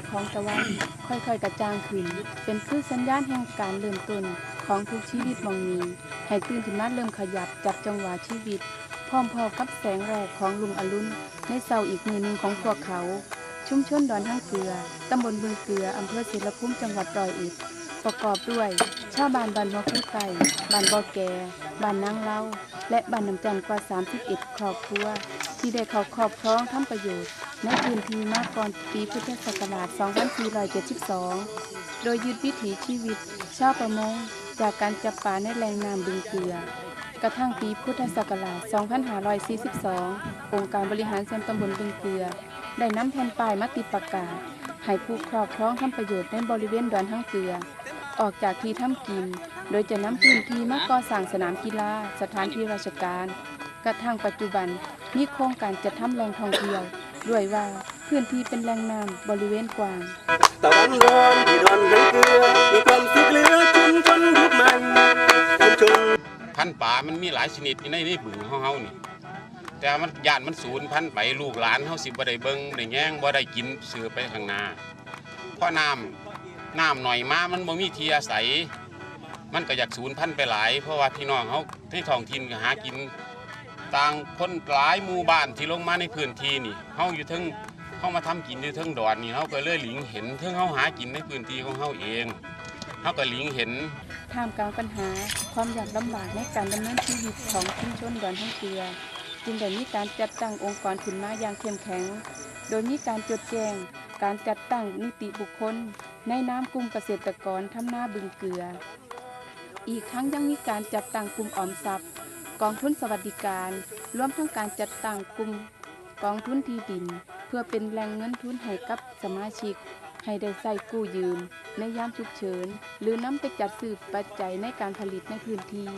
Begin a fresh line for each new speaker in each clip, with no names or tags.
กของตะวันค่อยๆกระจ่างขึ้น เป็นคือสัญญาณแห่งการเริ่มต้นของทุกชีวิตมองมีให้ตื่นขึ้นมาเริ่มขยับจับจังหวะชีวิต พร้อมพอกับแสงแรกของลุงอรุณในเสาอีกมือหนึ่งของพวกเขา ชุมชนดอนห้งเกลือ ตำบลบึงเกลือ อำเภอศิลภูมิจังหวัดร้อยเอ็ดประกอบด้วย ชาวบ้านบ้านหัวคู่ไก่บ้านบ่อแก่บ้านนางเล่า และบ้านน้ำจันกว่า 31 ครอบครัว ที่ได้เข้าครอบครองทำประโยชน์ ในพื้นที่มาก่อนปีพุทธศักราช 2472 โดยยึดวิถีชีวิตชาวประมงจากการจับปลาในแหล่งน้ำบึงเกลือกระทั่งปีพุทธศักราช 2542 องค์การบริหารส่วนตำบลบึงเกลือ ได้นำแผ่นป้ายมาติดประกาศให้ผู้ครอบครองทำประโยชน์ในบริเวณดอนทั้งเกลือ ออกจากที่ทำกิน โดยจะนำพื้นที่มาก่อสร้างสนามกีฬาสถานที่ราชการ กระทั่งปัจจุบันมีโครงการจะทำแหล่งท่องเที่ยว ด้วยว่าพื้นที่เป็นแหล่งน้ำบริเวณกว้าง
ตะวันร้อนที่ดอนทั้งเกลือมีความสุขเหลือชุมชนทุกใหม่ชุมชน
พันป่ามันมีหลายชนิดอยู่ในนี่บึงของเฮานี่ แต่มันย่านมันสูญพันธุ์ไปลูกหลานเฮาสิบ่ได้เบิ่งได้แย่งบ่ได้กินเสือไปข้างหน้าเพราะน้ำน้ำหน่อยมามันบ่มีที่อาศัย มันก็อยากสูญพันธุ์ไปหลาย เพราะว่าพี่น้องเฮาที่ท้องถิ่นก็หากิน ต่างคนหลายหมู่บ้านที่ลงมาในพื้นที่นี่เฮาอยู่เทั้งเฮามาทำกินอยู่เทั้งดอนนี่เฮาก็เลยหลิงเห็นเทั้งเฮาหากินในพื้นที่ของเฮาเองเฮาก็หลิงเห็น
ท่ามกลางปัญหาความยากลำบากในการดำเนินชีวิตของชุมชนดอนทั้งเกลือจึงได้มีการจัดตั้งองค์กรขึ้นมาอย่างเข้มแข็ง โดยมีการจดแจงการจัดตั้งนิติบุคคล ในนามกลุ่มเกษตรกรทำหน้าบึงเกลือ อีกทั้งยังมีการจัดตั้งกลุ่มออมทรัพย์ กองทุนสวัสดิการรวมทั้งการจัดตั้งกลุ่มกองทุนที่ดิน เพื่อเป็นแหล่งเงินทุนให้กับสมาชิก ให้ได้ใส่กู้ยืม ในยามฉุกเฉิน หรือนำไปจัดซื้อปัจจัยในการผลิตในพื้นที่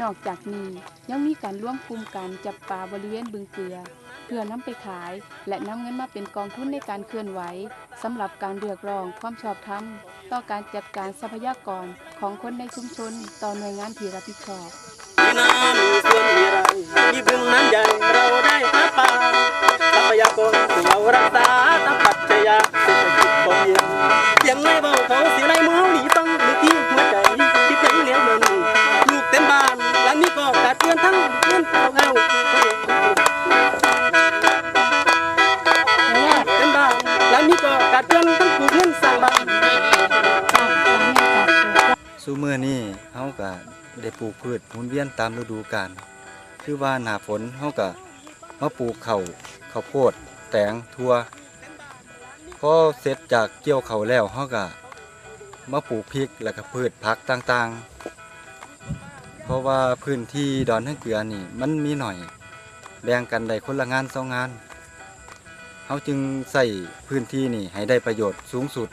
นอกจากนี้ยังมีการร่วมกลุ่มการจับปลาบริเวณบึงเกลือ เพื่อนำไปขาย และนำเงินมาเป็นกองทุนในการเคลื่อนไหวสำหรับการเรียกร้องความชอบธรรมต่อการจัดการทรัพยากรของคนในชุมชนต่อหน่วยงานที่รับผิดชอบ
น้ำมีส่วนมีไรที่บึงน้ำใหญ่เราได้หาปลา
ซูเมื่อนี้เฮาก็ได้ปลูกพืชหมุนเวียนตามฤดูกาลคือว่าหนาฝนเฮาก็มาปลูกเข้าข้าวโพด แตงทั่วพอเสร็จจากเกี่ยวเข้าแล้วเฮาก็มาปลูกพริกแล้วก็พืชผักต่างๆ เพราะว่าพื้นที่ดอนทั้งเกลือนี่มันมีหน่อย แบ่งกันได้คนละงานสองงานเฮาจึงใส่พื้นที่นี่ให้ได้ประโยชน์สูงสุด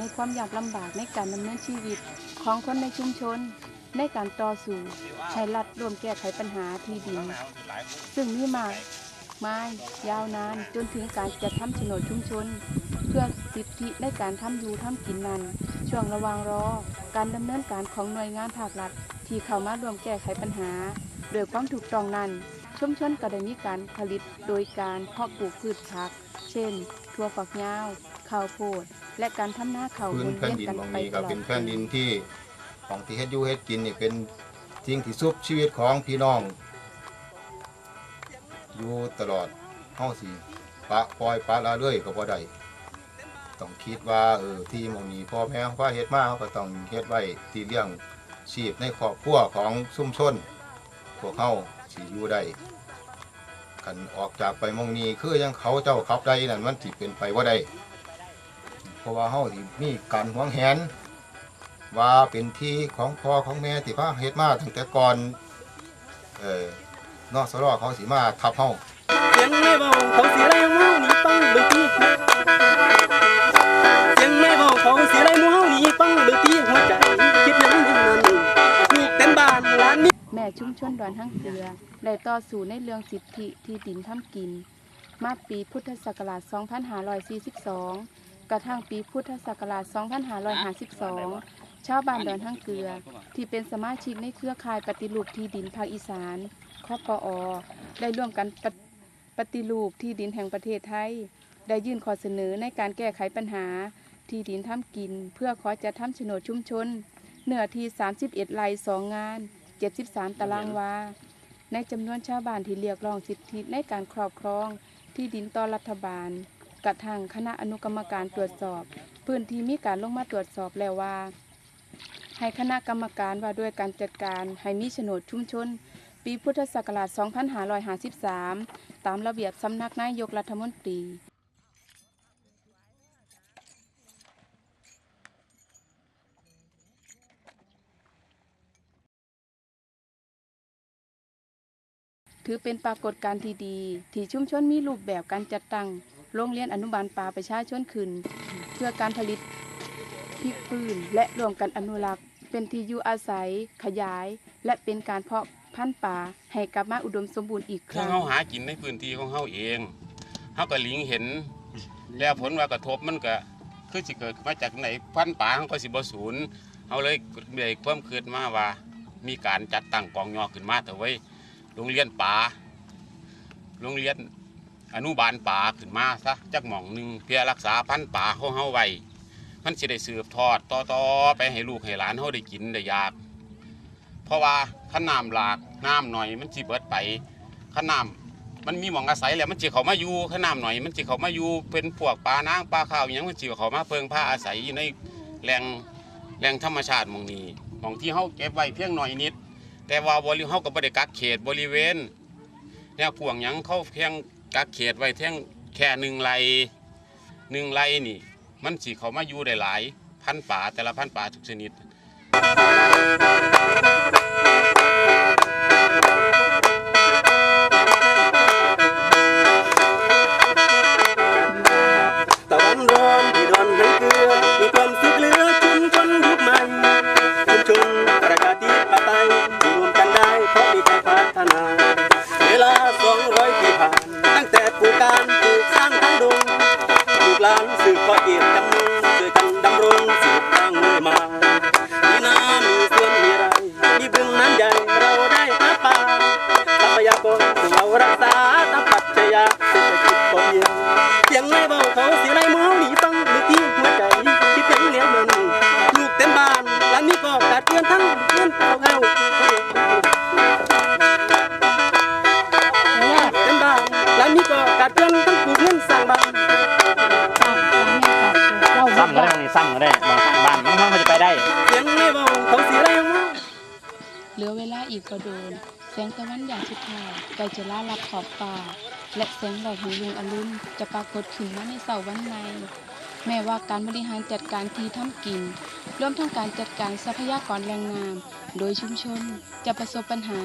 ในความยากลำบากในการดำเนินชีวิตของคนในชุมชน ในการต่อสู้ให้รัฐร่วมแก้ไขปัญหาที่ดินซึ่งมีมากมายยาวนานจนถึงการจัดทำโฉนดชุมชน เพื่อสิทธิในการทำอยู่ทำกินนั้น ช่วงระว่างรอ การดำเนินการของหน่วยงานภาครัฐ ที่เข้ามาร่วมแก้ไขปัญหา โดยความถูกต้องนั้น ชุมชนก็ได้มีการผลิตโดยการเพาะปลูกพืชผัก เช่น ถั่วฝักยาวข้าวโพด และการทำนาข้าวห
พื้
มุ
น
น
แผ่
เวียน
นดิน
กัน
ตรง
ไป
นี้
ต
ก็
ลอด
เป็นแผ่นดินที่ของที่เฮ็ดอยู่เฮ็ดกินนี่เป็นสิ่งที่ซุบชีวิตของพี่น้อง อยู่ตลอดเฮาสิปะปล่อยปละละเลยก็บ่ได้ต้องคิดว่าเออที่หมองนี้พ่อแม่เขาเฮ็ดมาเขาก็ต้องเฮ็ดไว้ที่เลี้ยงชีพในครอบครัวของชุมชนพวกเฮาสิอยู่ได้กันออกจากไปหมองนี้คือยังเขาเจ้าขับได้นั่นมันสิเป็นไปบ่ได้ เพราะว่าเฮาสิมีการหวงแหน ว่าเป็นที่ของพ่อของแม่ที่พาเฮ็ดมาตั้งแต่ก่อนเอ่อนอสรอเขาสิมาทับเฮา
เสียงไม่เบาเขาเสียไรมือหนีปังเบิกที่เสียงไม่เบาเขาเสียไรมือหนีปังเบิกที่หัวใจคิดนั้นอย่างนั้นลูกเต็มบ้านหลานมี
แม่ชุมชนดอนทั้งเกลือได้ต่อสู้ในเรื่องสิทธิที่ดินทำกิน มาปีพุทธศักราช 2542 กระทั่งปีพุทธศักราช 2552 ชาวบ้านดอนทั้งเกลือ ที่เป็นสมาชิกในเครือข่ายปฏิรูปที่ดินภาคอีสานคอปอได้ร่วมกันปฏิปฏิรูปที่ดินแห่งประเทศไทย ได้ยื่นข้อเสนอในการแก้ไขปัญหา ที่ดินทำกิน เพื่อขอจัดทำโฉนดชุมชน เนื้อที่ 31 ไร่สองงาน 73 ตารางวา ในจำนวนชาวบ้านที่เรียกร้องสิทธิในการครอบครอง ที่ดินต่อรัฐบาล กระทั่งคณะอนุกรรมการตรวจสอบ พื้นที่มีการลงมาตรวจสอบแล้วว่า ให้คณะกรรมการว่าด้วยการจัดการให้มีโฉนดชุมชน ปีพุทธศักราช 2553 ตามระเบียบสำนักนายกรัฐมนตรีถือเป็นปรากฏการณ์ที่ดี ที่ชุมชนมีรูปแบบการจัดตั้ง โรงเรียนอนุบาลป่าประชาชนขึ้น เพื่อการผลิตพริกปืนและรวมกันอนุรักษ์ เป็นที่อยู่อาศัย ขยาย และเป็นการเพาะพันธุ์ป่าให้กลับมาอุดมสมบูรณ์อีกครั้ง
เฮาหากินในพื้นที่ของเฮาเองเฮาก็ลิงเห็น แล้วผลว่ากระทบมันก็คือสิเกิดมาจากไหนพันธุ์ป่าเฮาก็สิบ่สูญเฮาเลยได้ความคิดมาว่า มีการจัดตั้งกองยอขึ้นมาแต่ไว้โรงเรียนป่าโรงเรียน อนุบาลป่าขึ้นมาซะจักหม่องหนึ่งเพื่อรักษาพันธุ์ป่าของเฮาไว้มันสิได้สืบทอดต่อๆไปให้ลูกให้หลานเฮาได้กินได้อยาก เพราะว่าถ้าน้ำหลากน้ำหน่อยมันสิเบิดไปถ้าน้ำมันมีหม่องอาศัยแล้วมันสิเขามาอยู่ถ้าน้ำหน่อย มันสิเขามาอยู่เป็นพวกปลานางปลาข้าวอย่างมันสิเขามาเพิงผ้าอาศัยอยู่ในแหล่งแหล่งธรรมชาติหมองนี้หมองที่เฮาเก็บไว้เพียงหน่อยนิด แต่ว่าบริเฮาก็บ่ได้กักเขตบริเวณแนวพวกหยังเขาเพียง กักเขตไว้เพียงแค่หนึ่งไร่หนึ่งไร่นี่ มันสีเขามาอยู่ได้หลาย พันป่าแต่ละพันป่าทุกชนิด
ก็กัดเพื่อนทั้งปลูกเงินสร้างบ้าน
ซ้ำก็ได้ตรงนี้ซ้ำก็ได้บางบ้านบางห้องเขาจะไปได้
เสียงไม่เบาเขาเสียไรมอง
เหลือเวลาอีกก็โดนแสงตะวันอย่างสุดท้ายใกลจะล่าลับขอบป่าและแสงแดดของลุงอรุณจะปรากฏขึ้นมาในเสาวันในแม้ว่าการบริหารจัดการที่ทำกินรวมทั้งการจัดการทรัพยากรแรงงาน โดยชุมชนจะประสบปัญหา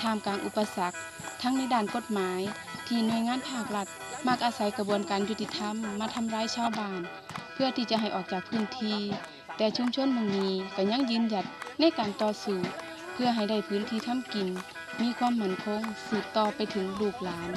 ท่ามกลางอุปสรรค ทั้งในด้านกฎหมาย ที่หน่วยงานภาครัฐมักอาศัยกระบวนการยุติธรรมมาทำร้ายชาวบ้าน เพื่อที่จะให้ออกจากพื้นที่ แต่ชุมชนเมืองนี้ก็ยังยืนหยัดในการต่อสู้เพื่อให้ได้พื้นที่ทำกิน มีความมั่นคงสืบต่อไปถึงลูกหลาน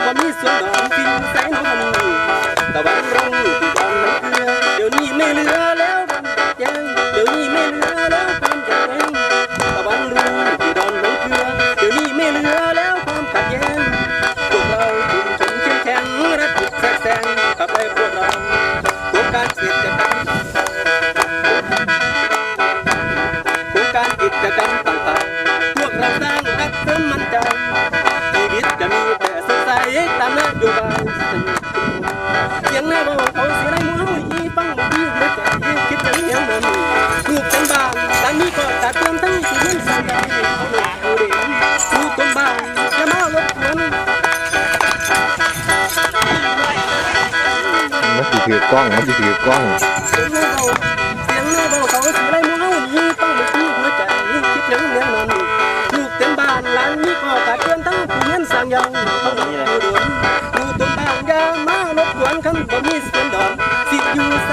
ว่ามีส่วนดอกทิ้งแสงของมันตะวัน mất thì thiệt con, mất thì thiệt con. Hãy subscribe cho kênh Ghiền Mì Gõ Để không bỏ lỡ những video hấp dẫn อย่ามารบกวนคำบ่มีสีย
ง
ดอนสิอยู่